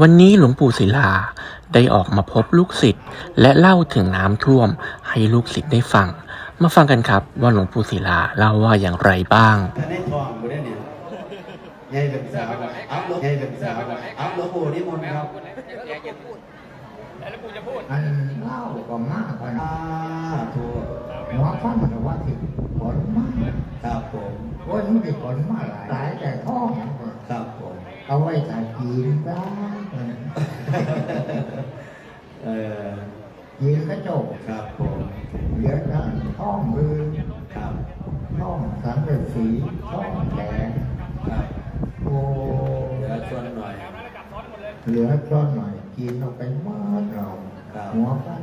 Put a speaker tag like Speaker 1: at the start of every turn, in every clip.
Speaker 1: วันนี้หลวงปู่ศิลาได้ออกมาพบลูกศิษย์และเล่าถึงน้ำท่วมให้ลูกศิษย์ได้ฟัง มาฟังกันครับว่าหลวงปู่ศิลาเล่าว่าอย่างไรบ้าง
Speaker 2: ถ้าได้ทองบ่ได้เนี่ยยายเป็นสาวอัพลงยายเป็นสาวอัพลโอ้นี่มนต์ครับ
Speaker 3: อันเล่าก็มากกว่านะ
Speaker 2: ถูก
Speaker 3: หัวฟันก็ว่าที่ผลมาก
Speaker 2: ครับผม
Speaker 3: โอ้ยมันได้ผลมาหลายหลายแต่ท้อง
Speaker 2: ครับผม
Speaker 3: เอาไว้ใส่ กินได้
Speaker 2: เออ
Speaker 3: กินกระจก
Speaker 2: ครับผม
Speaker 3: เหลือด้านท้องมือ
Speaker 2: ครับ
Speaker 3: ท้องสังเกตสีท้องแดง
Speaker 2: ครับ
Speaker 3: โอ้
Speaker 2: เดี๋ยวชวนหน่อย
Speaker 3: เหลือก้อนหน่อย กินเอาไปหมดเรา
Speaker 2: ครับ
Speaker 3: หัวฟัน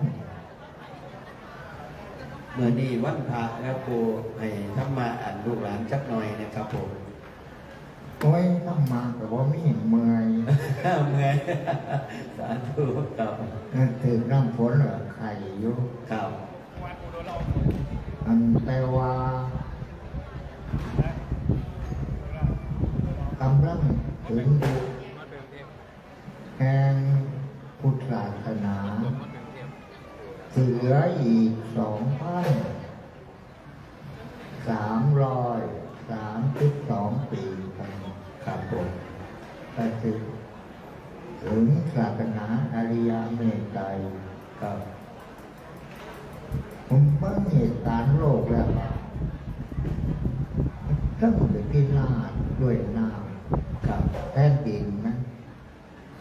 Speaker 2: เมื่อนี้วันพระแล้วครูให้ทำมาอ่านลูกหลานจักหน่อยนะครับผม
Speaker 3: โอ้ยต้องมาแต่ว่ามีเมื่อย
Speaker 2: เมื่อยสาธุครับ
Speaker 3: นั่นถึงน้ำฝนเหรอไข่อยู่
Speaker 2: ครับ
Speaker 3: อันแปลว่ากำลังถึงยุคแห่งพุทธศาสนาเหลืออีกสองพัน เมตไตร
Speaker 2: ครับ
Speaker 3: ผมเบิ่งเหตุการณ์โลกแล้วต้องไปพินาศด้วยน้
Speaker 2: ครับ
Speaker 3: แผ่นดินนะ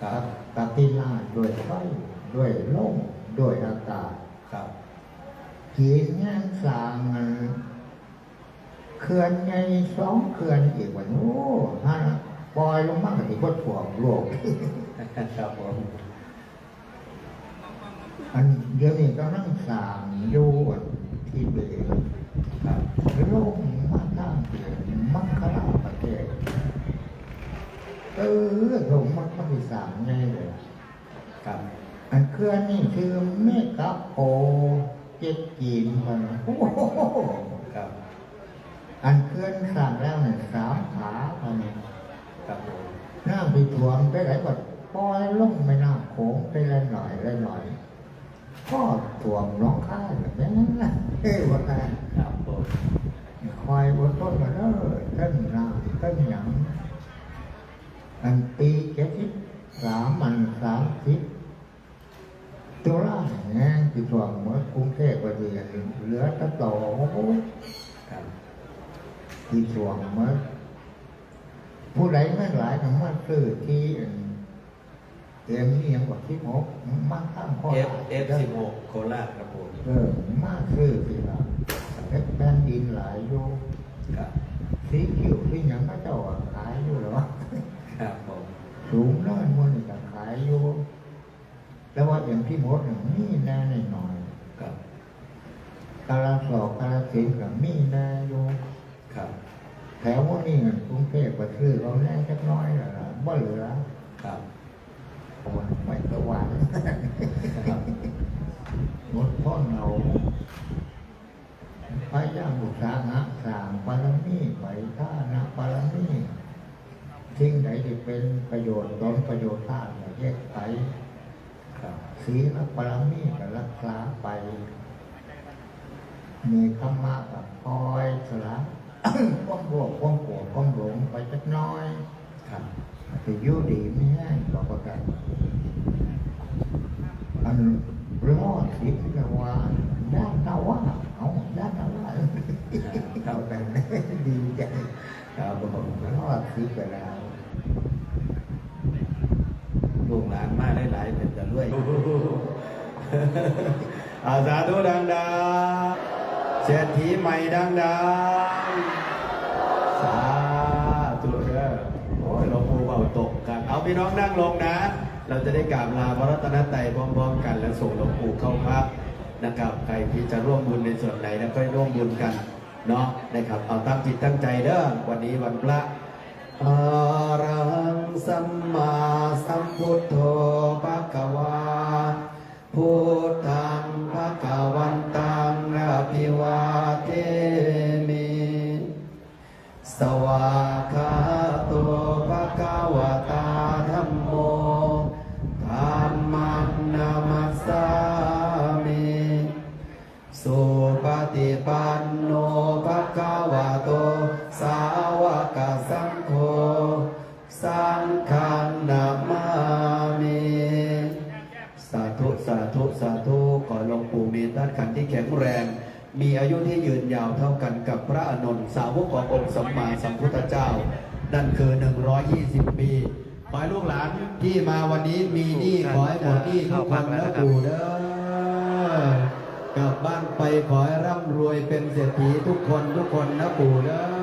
Speaker 3: ครับกับพินาศด้วยไฟด้วยลมด้วยอากาศ
Speaker 2: ครับเขี
Speaker 3: ดงานสร้างมันเขื่อนใหญ่สองเขื่อนอีกวันโอ้ฮะปล่อยลงมาก็ถือว่าถ่วงโลก
Speaker 2: ครับผม
Speaker 3: อันเดี๋ยวนี้ก็นั่งสางอยู่ที่เบล
Speaker 2: ครับ
Speaker 3: โลกมาตั้งเปลี่ยนมังคลาประเทศเออลงมันก็มีสามไงเลย
Speaker 2: ครับ
Speaker 3: อันเคลื่อนนี่คือเมกะโปเจ็ดกีนมันโอ้โห
Speaker 2: ครับ
Speaker 3: อันเคลื่อนสร้างแล้วเนี่ยสามขาพัน
Speaker 2: ครับ
Speaker 3: น้ำไปถ่วงไปไหนก็ปล่อยลงไม่น้ำโขงไปเละหน่อยเละหน่อย ก็ถ่วงร้องข้ายแบบนั้นนะเอ้ยว่าไง
Speaker 2: ครับผม
Speaker 3: คอยบนต้นมาเด้อต้นนาต้นหยังอันปีเจ็ดสิบสามมันสามสิบตัวล่างแง่ที่ถ่วงเมื่อกรุงเทพประเดียนเหลือแตะโต
Speaker 2: ครับ
Speaker 3: ที่ถ่วงเมื่อผู้ใดไม่หลายก็มาซื้อที่อัน เอ็มนี่ยังกว่าที่หกมาตั้งข้อ
Speaker 2: เอฟ
Speaker 3: หา
Speaker 2: เอฟสิบหกโคราชครับผม
Speaker 3: เออมาซื้อสิละเพชรแผ่นดินหลายอยู่
Speaker 2: ครับ
Speaker 3: สีคิวที่ยังไม่เจ้าอะขายอยู่เหรอ
Speaker 2: ครับผม
Speaker 3: สูงน้อยมันก็ขายอยู่แต่ว่าอย่างที่หมดอย่างนี้แน่หน่อย
Speaker 2: ครับ
Speaker 3: กาลสอกกาลสินธุ์กับมีแน่อยู่
Speaker 2: ครับ
Speaker 3: แถวว่านี่กรุงเทพก็ซื้อเราแน่จักน้อยละล่ะบ่เหลือ
Speaker 2: ครับ
Speaker 3: มัน ไม่สว่าง
Speaker 2: ครับ
Speaker 3: หมดพ่อเราพยายาบุษาหะสางปารมีไปท่านะปารมีสิ่งใดที่เป็นประโยชน์ตนประโยชน์ท่านแยกไป
Speaker 2: ครับ
Speaker 3: ศีลปารมีก็รักษาไป มีธรรมะกับคอยสละ ความโลภความโกรธความหลงไปจักหน้อย
Speaker 2: ครับ
Speaker 3: จะอยู่ดีไม่แห้งต่อประกันอันรอดสิกว่าด้านนาวาเอาด้านนาวาเอาแต่ ดีใจ
Speaker 2: ครับผม
Speaker 3: รอดสิกไปแล้ว
Speaker 2: ลูกหลานมาหลายๆเป็นจะรวยอาสาธุดังดาเศรษฐีใหม่ดังดาสาธุเด้อโอ้ยหลวงปู่เบาตกกัน เอาพี่น้องนั่งลงนะ เราจะได้กราบลาพระรัตนตรัยพร้อมๆกัน และส่งหลวงปู่เข้าพักนะครับ ใครที่จะร่วมบุญในส่วนไหนแล้วก็ร่วมบุญกัน เนาะนะครับเอาตั้งจิตตั้งใจเด้อวันนี้วันพระอะระหังสัมมาสัมพุทโธภะคะวาพุทธังภะคะวันตังอะภิวาเทมิสวากขาโตภะคะวะตาธัมโม โต สาวกสังโฆ สังฆนามามิสาธุ สาธุ สาธุ ขอหลวงปู่มีด้านขันที่แข็งแรง มีอายุที่ยืนยาวเท่ากันกับพระอานนสาวกขององค์สัมมาสัมพุทธเจ้า นั่นคือ 120 ปี ขอให้ลูกหลานที่มาวันนี้มีหนี้ขอให้หมดหนี้ทุกคนนะปู่เด้อ กลับบ้านไปขอให้ร่ำรวยเป็นเศรษฐีทุกคนทุกคนนะปู่เด้อ